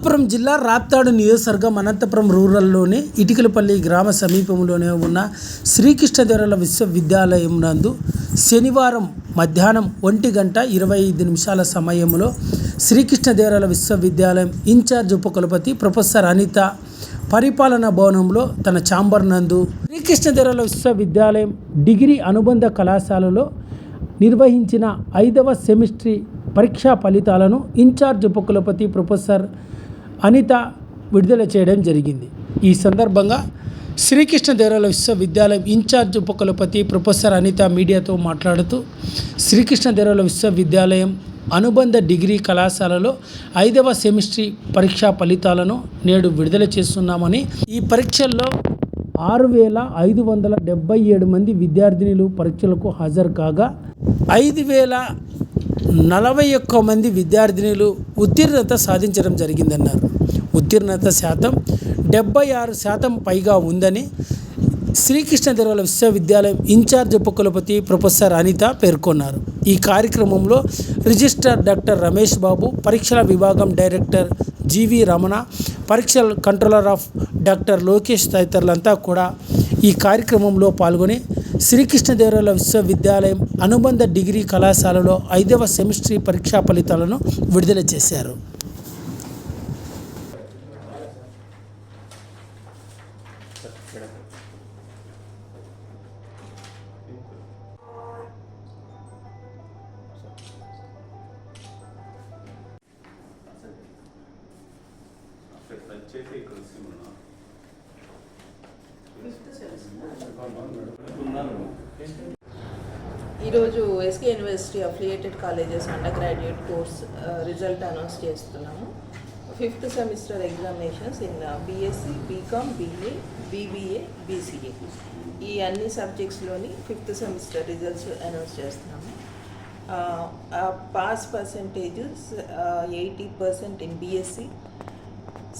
అనంతపురం జిల్లా రాప్తాడు నియోజకవర్గం అనంతపురం రూరల్లోని ఇటికలపల్లి గ్రామ సమీపంలోనే ఉన్న శ్రీకృష్ణదేవరాల విశ్వవిద్యాలయం నందు శనివారం మధ్యాహ్నం ఒంటి గంట ఇరవై ఐదు నిమిషాల సమయంలో శ్రీకృష్ణదేవరాల విశ్వవిద్యాలయం ఇన్ఛార్జ్ ఉపకులపతి ప్రొఫెసర్ అనిత పరిపాలన భవనంలో తన ఛాంబర్ నందు శ్రీకృష్ణదేవరాయల విశ్వవిద్యాలయం డిగ్రీ అనుబంధ కళాశాలలో నిర్వహించిన ఐదవ సెమిస్ట్రీ పరీక్షా ఫలితాలను ఇన్ఛార్జ్ ఉపకులపతి ప్రొఫెసర్ అనిత విడుదల చేయడం జరిగింది. ఈ సందర్భంగా శ్రీకృష్ణదేవరాయల విశ్వవిద్యాలయం ఇన్ఛార్జ్ ఉపకులపతి ప్రొఫెసర్ అనిత మీడియాతో మాట్లాడుతూ శ్రీకృష్ణదేవరాయల విశ్వవిద్యాలయం అనుబంధ డిగ్రీ కళాశాలలో ఐదవ సెమిస్ట్రీ పరీక్షా ఫలితాలను నేడు విడుదల చేస్తున్నామని ఈ పరీక్షల్లో ఆరు వేల ఐదు వందల డెబ్బై ఏడు మంది విద్యార్థినులు పరీక్షలకు హాజరు కాగా ఐదు వేల నలభై ఒక్క మంది విద్యార్థినులు ఉత్తీర్ణత సాధించడం జరిగిందన్నారు. ఉత్తీర్ణత శాతం డెబ్బై ఆరు శాతం పైగా ఉందని శ్రీకృష్ణదేవరాయల విశ్వవిద్యాలయం ఇన్ఛార్జ్ ఉపకులపతి ప్రొఫెసర్ అనిత పేర్కొన్నారు. ఈ కార్యక్రమంలో రిజిస్ట్రార్ డాక్టర్ రమేష్ బాబు పరీక్షల విభాగం డైరెక్టర్ జీవి రమణ పరీక్షల కంట్రోలర్ ఆఫ్ డాక్టర్ లోకేష్ తదితరులంతా కూడా ఈ కార్యక్రమంలో పాల్గొని శ్రీకృష్ణదేవరాయల విశ్వవిద్యాలయం అనుబంధ డిగ్రీ కళాశాలలో ఐదవ సెమిస్ట్రీ పరీక్షా ఫలితాలను విడుదల చేశారు. చేతి ఇక్కడ వస్తున్నాను ఈరోజు SK university affiliated colleges undergraduate course result announce చేస్తున్నాము. Fifth semester examinations in BSc BCom BA BBA BCA ఈ అన్ని సబ్జెక్ట్స్లోని ఫిఫ్త్ సెమిస్టర్ రిజల్ట్స్ అనౌన్స్ చేస్తున్నాము. Pass percentage eighty percent in BSc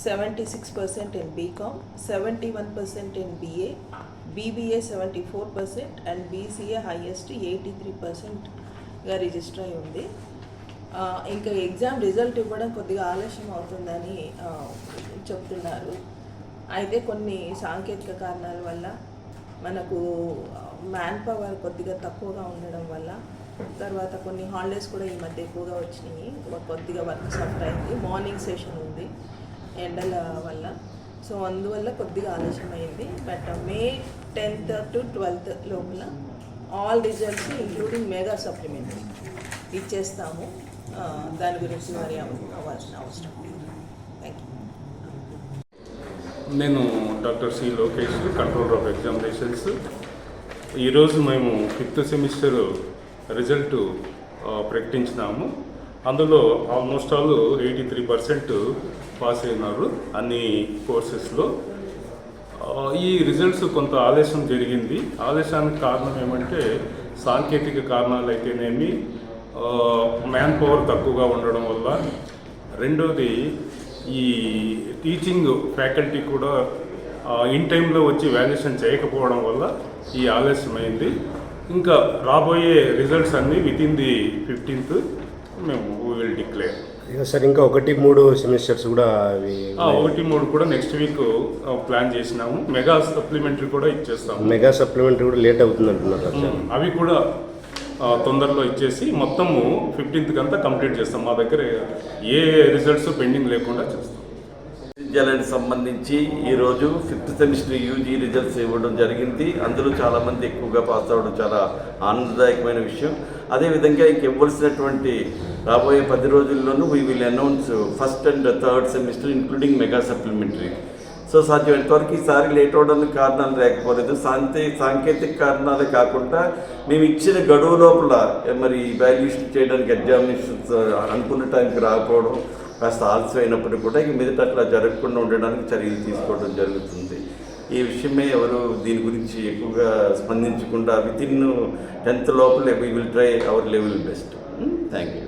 seventy six percent in BCom seventy one percent in BA BBA seventy four percent and BCA highest eighty three పర్సెంట్గా register అయి ఉంది. ఇంకా exam result ఇవ్వడం కొద్దిగా ఆలస్యం అవుతుందని చెప్తున్నారు. అయితే కొన్ని సాంకేతిక కారణాల వల్ల మనకు మ్యాన్ పవర్ కొద్దిగా తక్కువగా ఉండడం వల్ల తర్వాత కొన్ని హాలిడేస్ కూడా ఈ మధ్య ఎక్కువగా వచ్చినాయి. కొద్దిగా వర్క్ సఫర్ అయింది. మార్నింగ్ సెషన్ ఉంది. ఎండల వల్ల. సో అందువల్ల కొద్దిగా ఆలస్యం అయింది but May tenth to twelfth లోపల all results including mega supplementary ఇచ్చేస్తాము. దాని గురించి మరి అవ్వాల్సిన అవసరం థ్యాంక్ యూ నేను doctor C Lokesh controller of examinations. ఈరోజు మేము ఫిఫ్త్ సెమిస్టర్ రిజల్ట్ ప్రకటించినాము. అందులో almost all eighty three percent pass అయినారు అన్ని కోర్సెస్లో ఈ రిజల్ట్స్ కొంత ఆలస్యం జరిగింది. ఆలస్యానికి కారణం ఏమంటే సాంకేతిక కారణాలు అయితేనేమి మ్యాన్ పవర్ తక్కువగా ఉండడం వల్ల. రెండోది ఈ టీచింగ్ ఫ్యాకల్టీ కూడా ఇన్ టైంలో వచ్చి వాల్యుయేషన్ చేయకపోవడం వల్ల ఈ ఆలస్యమైంది. ఇంకా రాబోయే రిజల్ట్స్ అన్నీ విత్ ఇన్ ది ఫిఫ్టీన్త్ మేము విల్ డిక్లేర్. ఇక సార్ ఇంకా ఒకటి మూడు సెమిస్టర్స్ కూడా అవి ఒకటి మూడు కూడా నెక్స్ట్ వీక్ ప్లాన్ చేసినాము. మెగా సప్లిమెంటరీ కూడా ఇచ్చేస్తాము. మెగా సప్లిమెంటరీ కూడా లేట్ అవుతుంది అంటున్నారు అవి కూడా తొందరలో ఇచ్చేసి మొత్తము ఫిఫ్టీన్త్ అంతా కంప్లీట్ చేస్తాం. మా దగ్గర ఏ రిజల్ట్స్ పెండింగ్ లేకుండా చేస్తాం. విశ్వవిద్యాలయానికి సంబంధించి ఈరోజు ఫిఫ్త్ సెమిస్టర్ యూజీ రిజల్ట్స్ ఇవ్వడం జరిగింది. అందులో చాలామంది ఎక్కువగా పాస్ అవ్వడం చాలా ఆనందదాయకమైన విషయం. అదేవిధంగా ఇంక ఇవ్వాల్సినటువంటి రాబోయే పది రోజుల్లోనూ we will announce first and third semester including mega supplementary so సాధ్యమైనంత వరకు ఈసారి లేట్ అవడానికి కారణాలు లేకపోలేదు. సాంతే సాంకేతిక కారణాలే కాకుండా మేము ఇచ్చిన గడువు లోపల మరి వాల్యుయేషన్ చేయడానికి ఎగ్జామినేషన్స్ అనుకున్న టైంకి రాకపోవడం కాస్త ఆలస్యమైనప్పటికీ అయినప్పటికీ కూడా ఇక మీదట అట్లా జరగకుండా ఉండడానికి చర్యలు తీసుకోవడం జరుగుతుంది. ఈ విషయమే ఎవరు దీని గురించి ఎక్కువగా స్పందించకుండా విత్ ఇన్ టెన్త్ లోపల we will try our level best. Thank you